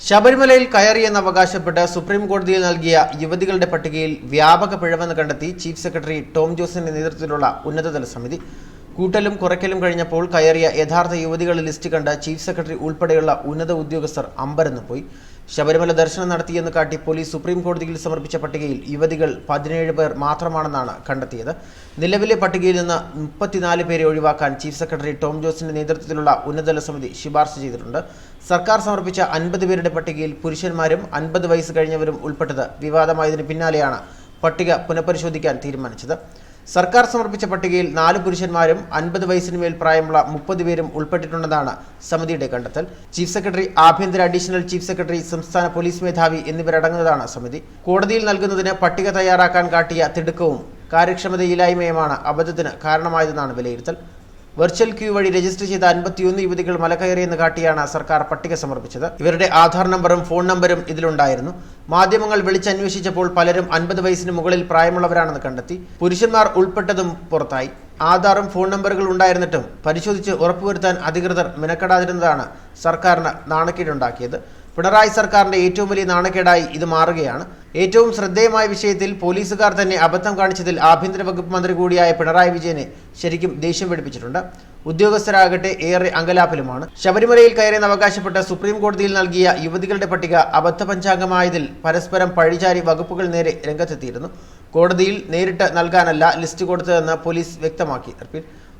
ശബരിമലയിൽ കയറിയെന്ന് അവകാശപ്പെട്ട് സുപ്രീം കോടതിയിൽ നൽകിയ യുവതികളുടെ പട്ടികയിൽ വ്യാപക പിഴവെന്ന് കണ്ടെത്തി ചീഫ് സെക്രട്ടറി ടോം ജോസിന്റെ നേതൃത്വത്തിലുള്ള ഉന്നതതല സമിതി. കൂട്ടലും കുറയ്ക്കലും കഴിഞ്ഞപ്പോൾ കയറിയ യഥാർത്ഥ യുവതികളുടെ ലിസ്റ്റ് കണ്ട് ചീഫ് സെക്രട്ടറി ഉൾപ്പെടെയുള്ള ഉന്നത ഉദ്യോഗസ്ഥർ അമ്പരന്ന് പോയി ശബരിമല ദർശനം നടത്തിയെന്ന് കാട്ടി പോലീസ് സുപ്രീം കോടതിയിൽ സമർപ്പിച്ച പട്ടികയിൽ യുവതികൾ പതിനേഴ് പേർ മാത്രമാണെന്നാണ് കണ്ടെത്തിയത്. നിലവിലെ പട്ടികയിൽ നിന്ന് മുപ്പത്തിനാല് പേരെ ഒഴിവാക്കാൻ ചീഫ് സെക്രട്ടറി ടോം ജോസിന്റെ നേതൃത്വത്തിലുള്ള ഉന്നതതല സമിതി ശുപാർശ ചെയ്തിട്ടുണ്ട്. സർക്കാർ സമർപ്പിച്ച അൻപത് പേരുടെ പട്ടികയിൽ പുരുഷന്മാരും അൻപത് വയസ്സ് കഴിഞ്ഞവരും ഉൾപ്പെട്ടത് വിവാദമായതിനു പിന്നാലെയാണ് പട്ടിക പുനഃപരിശോധിക്കാൻ തീരുമാനിച്ചത്. സർക്കാർ സമർപ്പിച്ച പട്ടികയിൽ നാല് പുരുഷന്മാരും അൻപത് വയസ്സിന് മേൽ പ്രായമുള്ള മുപ്പത് പേരും ഉൾപ്പെട്ടിട്ടുണ്ടെന്നാണ് സമിതിയുടെ കണ്ടെത്തൽ. ചീഫ് സെക്രട്ടറി ആഭ്യന്തര അഡീഷണൽ ചീഫ് സെക്രട്ടറി സംസ്ഥാന പോലീസ് മേധാവി എന്നിവരടങ്ങുന്നതാണ് സമിതി. കോടതിയിൽ നൽകുന്നതിന് പട്ടിക തയ്യാറാക്കാൻ കാട്ടിയ തിടുക്കവും കാര്യക്ഷമതയില്ലായ്മയുമാണ് അബദ്ധത്തിന് കാരണമായതെന്നാണ് വിലയിരുത്തൽ. വെർച്വൽ ക്യൂ വഴി രജിസ്റ്റർ ചെയ്ത അൻപത്തിയൊന്ന് യുവതികൾ മലകയറിയെന്ന് കാട്ടിയാണ് സർക്കാർ പട്ടിക സമർപ്പിച്ചത്. ഇവരുടെ ആധാർ നമ്പറും ഫോൺ നമ്പരും ഇതിലുണ്ടായിരുന്നു. മാധ്യമങ്ങൾ വിളിച്ചന്വേഷിച്ചപ്പോൾ പലരും അൻപത് വയസ്സിന് മുകളിൽ പ്രായമുള്ളവരാണെന്ന് കണ്ടെത്തി. പുരുഷന്മാർ ഉൾപ്പെട്ടതും പുറത്തായി. ആധാറും ഫോൺ നമ്പറുകൾ ഉണ്ടായിരുന്നിട്ടും പരിശോധിച്ച് ഉറപ്പുവരുത്താൻ അധികൃതർ മെനക്കെടാതിരുന്നതാണ് സർക്കാരിന് നാണക്കേടുണ്ടാക്കിയത്. പിണറായി സർക്കാരിന്റെ ഏറ്റവും വലിയ നാണക്കേടായി ഇത് മാറുകയാണ്. ഏറ്റവും ശ്രദ്ധേയമായ വിഷയത്തിൽ പോലീസുകാർ തന്നെ അബദ്ധം കാണിച്ചതിൽ ആഭ്യന്തര വകുപ്പ് മന്ത്രി കൂടിയായ പിണറായി വിജയനെ ശരിക്കും ദേഷ്യം പിടിപ്പിച്ചിട്ടുണ്ട്. ഉദ്യോഗസ്ഥരാകട്ടെ ഏറെ അങ്കലാപ്പിലുമാണ്. ശബരിമലയിൽ കയറിയെന്ന് അവകാശപ്പെട്ട് സുപ്രീം കോടതിയിൽ നൽകിയ യുവതികളുടെ പട്ടിക അബദ്ധ പഞ്ചാംഗമായതിൽ പരസ്പരം പഴിചാരി വകുപ്പുകൾ നേരെ രംഗത്തെത്തിയിരുന്നു. കോടതിയിൽ നേരിട്ട് നൽകാനല്ല ലിസ്റ്റ് കൊടുത്തതെന്ന് പോലീസ് വ്യക്തമാക്കി.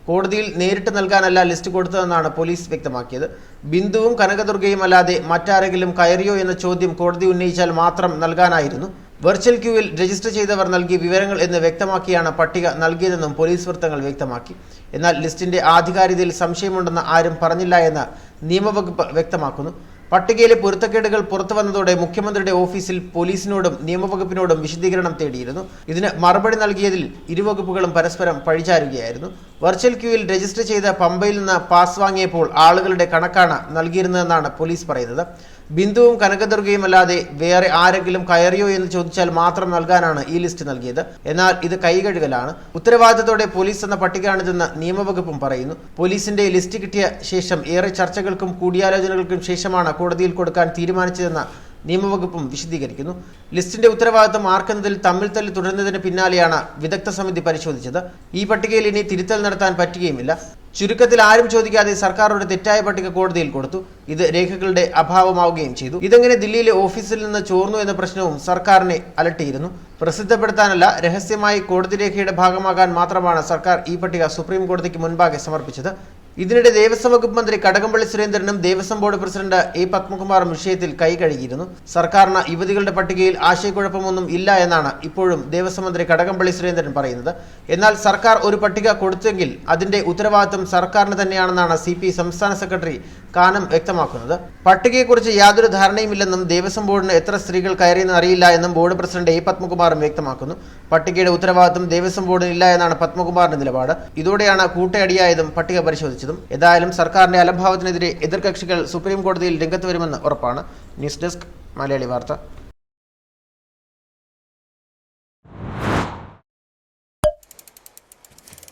കോടതിയിൽ നേരിട്ട് നൽകാനല്ല ലിസ്റ്റ് കൊടുത്തതെന്നാണ് പോലീസ് വ്യക്തമാക്കിയത്. ബിന്ദുവും കനകദുർഗയും അല്ലാതെ മറ്റാരെങ്കിലും കയറിയോ എന്ന ചോദ്യം കോടതി ഉന്നയിച്ചാൽ മാത്രം നൽകാനായിരുന്നു. വെർച്വൽ ക്യൂവിൽ രജിസ്റ്റർ ചെയ്തവർ നൽകിയ വിവരങ്ങൾ എന്ന് വ്യക്തമാക്കിയാണ് പട്ടിക നൽകിയതെന്നും പോലീസ് വൃത്തങ്ങൾ വ്യക്തമാക്കി. എന്നാൽ ലിസ്റ്റിന്റെ ആധികാരികതയിൽ സംശയമുണ്ടെന്ന് ആരും പറഞ്ഞില്ല എന്ന് നിയമവകുപ്പ് വ്യക്തമാക്കുന്നു. പട്ടികയിലെ പൊരുത്തക്കേടുകൾ പുറത്തു വന്നതോടെ മുഖ്യമന്ത്രിയുടെ ഓഫീസിൽ പോലീസിനോടും നിയമവകുപ്പിനോടും വിശദീകരണം തേടിയിരുന്നു. ഇതിന് മറുപടി നൽകിയതിൽ ഇരുവകുപ്പുകളും പരസ്പരം പഴിചാരുകയായിരുന്നു. വെർച്വൽ ക്യൂവിൽ രജിസ്റ്റർ ചെയ്ത പമ്പയിൽ നിന്ന് പാസ് വാങ്ങിയപ്പോൾ ആളുകളുടെ കണക്കാണ് നൽകിയിരുന്നതെന്നാണ് പോലീസ് പറയുന്നത്. ബിന്ദുവും കനകദുർഗയും അല്ലാതെ വേറെ ആരെങ്കിലും കയറിയോ എന്ന് ചോദിച്ചാൽ മാത്രം നൽകാനാണ് ഈ ലിസ്റ്റ് നൽകിയത്. എന്നാൽ ഇത് കൈകഴുകലാണ്. ഉത്തരവാദിത്തത്തോടെ പോലീസ് എന്ന പട്ടികയാണിതെന്ന് നിയമവകുപ്പും പറയുന്നു. പോലീസിന്റെ ലിസ്റ്റ് കിട്ടിയ ശേഷം ഏറെ ചർച്ചകൾക്കും കൂടിയാലോചനകൾക്കും ശേഷമാണ് കോടതിയിൽ കൊടുക്കാൻ തീരുമാനിച്ചതെന്ന് നിയമവകുപ്പും വിശദീകരിക്കുന്നു. ലിസ്റ്റിന്റെ ഉത്തരവാദിത്തം ആർക്കുന്നതിൽ തമ്മിൽ തല്ലി തുടരുന്നതിന് പിന്നാലെയാണ് വിദഗ്ധ സമിതി പരിശോധിച്ചത്. ഈ പട്ടികയിൽ ഇനി തിരുത്തൽ നടത്താൻ പറ്റുകയുമില്ല. ചുരുക്കത്തിൽ ആരും ചോദിക്കാതെ സർക്കാർ ഒരു തെറ്റായ പട്ടിക കോടതിയിൽ കൊടുത്തു. ഇത് രേഖകളുടെ അഭാവമാവുകയും ചെയ്തു. ഇതെങ്ങനെ ദില്ലിയിലെ ഓഫീസിൽ നിന്ന് ചോർന്നു എന്ന പ്രശ്നവും സർക്കാരിനെ അലട്ടിയിരുന്നു. പ്രസിദ്ധപ്പെടുത്താനല്ല രഹസ്യമായി കോടതി രേഖയുടെ ഭാഗമാകാൻ മാത്രമാണ് സർക്കാർ ഈ പട്ടിക സുപ്രീം കോടതിക്ക് മുൻപാകെ സമർപ്പിച്ചത്. ഇതിനിടെ ദേവസ്വം വകുപ്പ് മന്ത്രി കടകംപള്ളി സുരേന്ദ്രനും ദേവസ്വം ബോർഡ് പ്രസിഡന്റ് എ പത്മകുമാറും വിഷയത്തിൽ കൈ കഴുകിയിരുന്നു. സർക്കാരിന് യുവതികളുടെ പട്ടികയിൽ ആശയക്കുഴപ്പമൊന്നും ഇല്ല എന്നാണ് ഇപ്പോഴും ദേവസ്വം മന്ത്രി കടകംപള്ളി സുരേന്ദ്രൻ പറയുന്നത്. എന്നാൽ സർക്കാർ ഒരു പട്ടിക കൊടുത്തെങ്കിൽ അതിന്റെ ഉത്തരവാദിത്വം സർക്കാരിന് തന്നെയാണെന്നാണ് സി സംസ്ഥാന സെക്രട്ടറി കാനം വ്യക്തമാക്കുന്നത്. പട്ടികയെക്കുറിച്ച് യാതൊരു ധാരണയുമില്ലെന്നും ദേവസ്വം ബോർഡിന് എത്ര സ്ത്രീകൾ കയറിയെന്ന് അറിയില്ല എന്നും ബോർഡ് പ്രസിഡന്റ് എ പത്മകുമാറും വ്യക്തമാക്കുന്നു. പട്ടികയുടെ ഉത്തരവാദിത്വം ദേവസ്വം ബോർഡിന് ഇല്ല എന്നാണ് പത്മകുമാറിന്റെ നിലപാട്. ഇതോടെയാണ് കൂട്ടയടിയായതും പട്ടിക പരിശോധിച്ചതും. അറിയിച്ചതും ഏതായാലും സർക്കാരിന്റെ അലംഭാവത്തിനെതിരെ എതിർകക്ഷികൾ സുപ്രീം കോടതിയിൽ രംഗത്ത് വരുമെന്ന് ഉറപ്പാണ്. ന്യൂസ് ഡെസ്ക് മലയാളി വാർത്ത.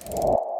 you